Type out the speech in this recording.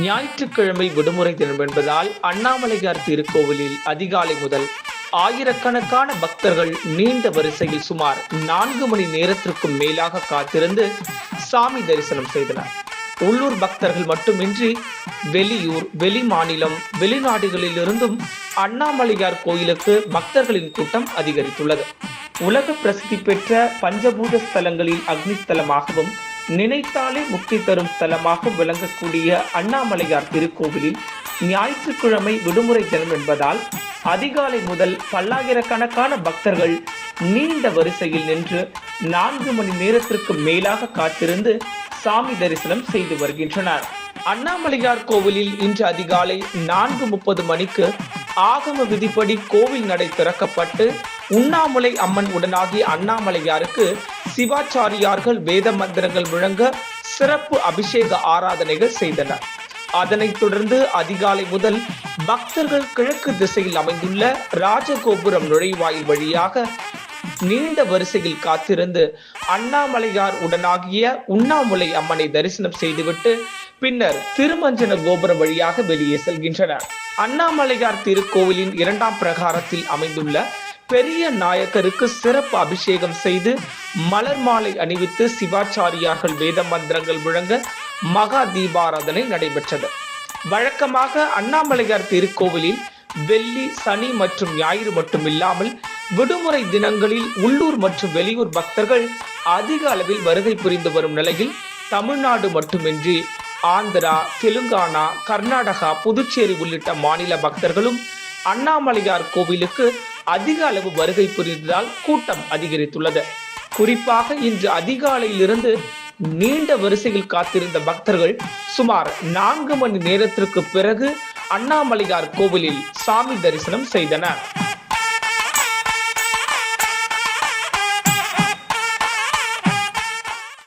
ஞாயிற்றுக்கிழமை விடுமுறை தினம் என்பதால் அண்ணாமலையார் திருக்கோவிலில் அதிகாலை முதல் ஆயிரக்கணக்கான பக்தர்கள் நீண்ட வரிசையில் சுமார் நான்கு மணி நேரத்திற்கும் மேலாக காத்திருந்து சாமி தரிசனம் செய்தனர். உள்ளூர் பக்தர்கள் மட்டுமின்றி வெளியூர் வெளி மாநிலம் வெளிநாடுகளிலிருந்தும் அண்ணாமலையார் கோயிலுக்கு பக்தர்களின் கூட்டம் அதிகரித்துள்ளது. உலக பிரசித்தி பெற்ற பஞ்சபூத ஸ்தலங்களில் அக்னி ஸ்தலமாகவும் நினைத்தாலே முக்தி தரும் ஸ்தலமாக விளங்கக்கூடிய அண்ணாமலையார் திருக்கோவிலில் ஞாயிற்றுக்கிழமை விடுமுறை தினம் என்பதால் அதிகாலை முதல் பல்லாயிரக்கணக்கான பக்தர்கள் நீண்ட வரிசையில் நின்று நான்கு மணி நேரத்திற்கு மேலாக காத்திருந்து சாமி தரிசனம் செய்து வருகின்றனர். அண்ணாமலையார் கோவிலில் இன்று அதிகாலை நான்கு முப்பது மணிக்கு ஆகம விதிப்படி கோவில் நடை திறக்கப்பட்டு உண்ணாமுலை அம்மன் உடனாகி அண்ணாமலையாருக்கு சிவாச்சாரியார்கள் வேத மந்திரங்கள் முழங்க சிறப்பு அபிஷேக ஆராதனைகள் செய்தனர். அதனைத் தொடர்ந்து அதிகாலை முதல் பக்தர்கள் கிழக்கு திசையில் அமைந்துள்ள ராஜகோபுரம் நுழைவாயில் வழியாக நீண்ட வரிசையில் காத்திருந்து அண்ணாமலையார் உடனாகிய உண்ணாமுலை அம்மனை தரிசனம் செய்துவிட்டு பின்னர் திருமஞ்சன கோபுரம் வழியாக வெளியே செல்கின்றனர். அண்ணாமலையார் திருக்கோவிலின் இரண்டாம் பிரகாரத்தில் அமைந்துள்ள பெரிய நாயக்கருக்கு சிறப்பு அபிஷேகம் செய்து மலர் மாலை அணிவித்து சிவாச்சாரியார்கள் வேத மந்திரங்கள் முழங்க மகா தீபாராதனை நடைபெற்றது. வழக்கமாக அண்ணாமலையார் திருக்கோவிலில் வெள்ளி சனி மற்றும் ஞாயிறு மட்டுமில்லாமல் விடுமுறை தினங்களில் உள்ளூர் மற்றும் வெளியூர் பக்தர்கள் அதிக அளவில் வருகை புரிந்து வரும் நிலையில் தமிழ்நாடு மட்டுமின்றி ஆந்திரா தெலுங்கானா கர்நாடகா புதுச்சேரி உள்ளிட்ட மாநில பக்தர்களும் அண்ணாமலையார் கோவிலுக்கு அதிக அளவு வருகை புரிந்ததால் கூட்டம் அதிகரித்துள்ளது. குறிப்பாக இன்று அதிகாலையிலிருந்து நீண்ட வரிசையில் காத்திருந்த பக்தர்கள் சுமார் நான்கு மணி நேரத்திற்கு பிறகு அண்ணாமலையார் கோவிலில் சாமி தரிசனம் செய்தனர்.